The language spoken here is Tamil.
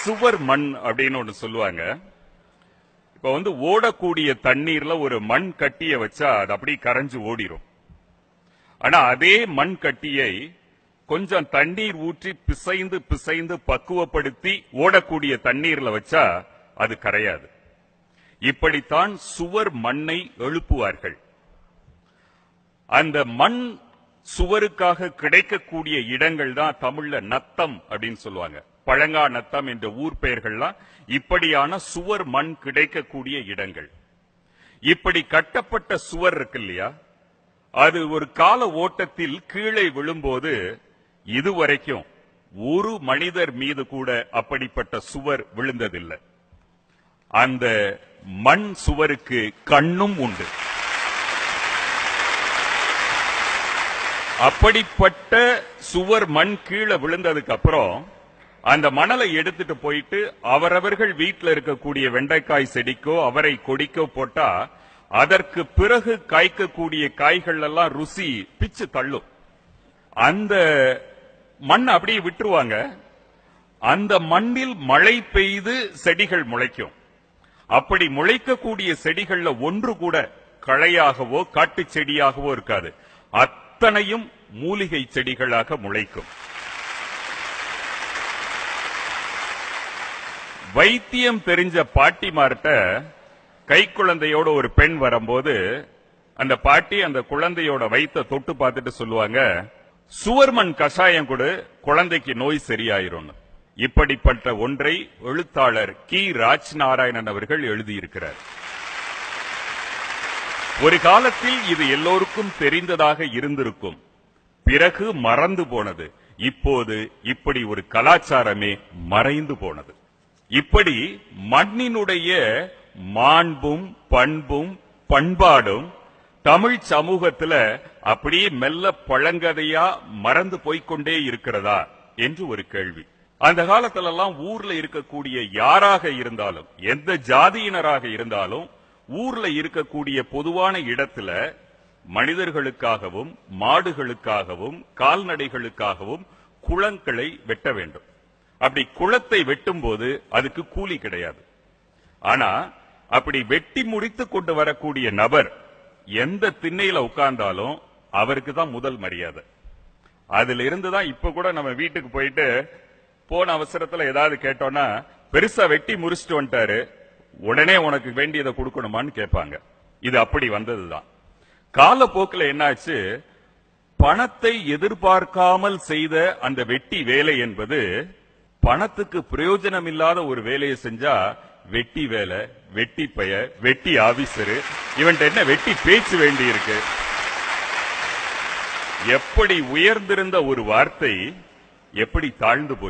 சுவர் மண் அப்படின்னு ஒன்று சொல்லுவாங்க. இப்ப வந்து ஓடக்கூடிய தண்ணீர்ல ஒரு மண் கட்டிய வச்சா அது அப்படியே கரைஞ்சு ஓடிரும். ஆனா அதே மண் கட்டியை கொஞ்சம் தண்ணீர் ஊற்றி பிசைந்து பிசைந்து பக்குவப்படுத்தி ஓடக்கூடிய தண்ணீர்ல வச்சா அது கரையாது. இப்படித்தான் சுவர் மண்ணை எழுப்புவார்கள். அந்த மண் சுவருக்காக கிடைக்கக்கூடிய இடங்கள் தான் தமிழ்ல நத்தம் அப்படின்னு சொல்லுவாங்க. பழங்காநத்தம் என்ற ஊர் பெயர்கள்லாம் இப்படியான சுவர் மண் கிடைக்கக்கூடிய இடங்கள். இப்படி கட்டப்பட்ட சுவர் இருக்கு இல்லையா அது ஒரு கால ஓட்டத்தில் கீழே விழும்போது இதுவரைக்கும் ஒரு மனிதர் மீது கூட அப்படிப்பட்ட சுவர் விழுந்ததில்லை. அந்த மண் சுவருக்கு கண்ணும் உண்டு. அப்படிப்பட்ட சுவர் மண் கீழே விழுந்ததுக்கு அப்புறம் அந்த மணலை எடுத்துட்டு போயிட்டு அவரவர்கள் வீட்டில் இருக்கக்கூடிய வெண்டைக்காய் செடிக்கோ அவரை கொடிக்கோ போட்டா அதற்கு பிறகு காய்க்கக்கூடிய காய்கள் எல்லாம் ருசி பிச்சு தள்ளும். அந்த மண் அப்படியே விட்டுருவாங்க. அந்த மண்ணில் மழை பெய்து செடிகள் முளைக்கும். அப்படி முளைக்கக்கூடிய செடிகள்ல ஒன்று கூட களையாகவோ காட்டுச் செடியாகவோ இருக்காது. அத்தனையும் மூலிகை செடிகளாக முளைக்கும். வைத்தியம் தெரிஞ்ச பாட்டிமார்ட்ட கை குழந்தையோட ஒரு பெண் வரும்போது அந்த பாட்டி அந்த குழந்தையோட வயித்தை தொட்டு பார்த்துட்டு சொல்லுவாங்க சுவர்மண் கஷாயம் கொடு குழந்தைக்கு நோய் சரியாயிரும்னு. இப்படிப்பட்ட ஒன்றை எழுத்தாளர் கி. ராஜ் நாராயணன் அவர்கள் எழுதியிருக்கிறார். ஒரு காலத்தில் இது எல்லோருக்கும் தெரிந்ததாக இருந்திருக்கும். பிறகு மறந்து போனது. இப்போது இப்படி ஒரு கலாச்சாரமே மறைந்து போனது. இப்படி மண்ணினுடைய மாண்பும் பண்பும் பண்பாடும் தமிழ் சமூகத்துல அப்படியே மெல்ல பழங்கதையா மறந்து போய்கொண்டே இருக்கிறதா என்று ஒரு கேள்வி. அந்த காலத்துல எல்லாம் ஊர்ல இருக்கக்கூடிய யாராக இருந்தாலும் எந்த ஜாதியினராக இருந்தாலும் ஊர்ல இருக்கக்கூடிய பொதுவான இடத்துல மனிதர்களுக்காகவும் மாடுகளுக்காகவும் கால்நடைகளுக்காகவும் குளங்களை வெட்ட வேண்டும். அப்படி குளத்தை வெட்டும் போது அதுக்கு கூலி கிடையாது. ஆனா அப்படி வெட்டி முடித்து கொண்டு வரக்கூடிய நபர் எந்த திண்ணையில உட்கார்ந்தாலும் அவருக்கு தான் முதல் மரியாதை. அதுல இருந்து தான் இப்ப கூட நம்ம வீட்டுக்கு போயிட்டு போன அவசரத்துல ஏதாவது கேட்டோம்னா பெருசா வெட்டி முறிச்சிட்டு வந்துட்டாரு. உடனே உனக்கு வேண்டியதை கொடுக்கணுமான்னு கேட்பாங்க. இது அப்படி வந்ததுதான். காலப்போக்கில் என்னாச்சு? பணத்தை எதிர்பார்க்காமல் செய்த அந்த வெட்டி வேலை என்பது பணத்துக்கு பிரயோஜனம் இல்லாத ஒரு வேலையை செஞ்சா வெட்டி வேலை வெட்டி பய வெட்டி ஆபீசரு இவன்ட்ட என்ன வெட்டி பேச்சு வேண்டி இருக்கு எப்படி உயர்ந்திருந்த ஒரு வார்த்தை எப்படி தாழ்ந்து போச்சு?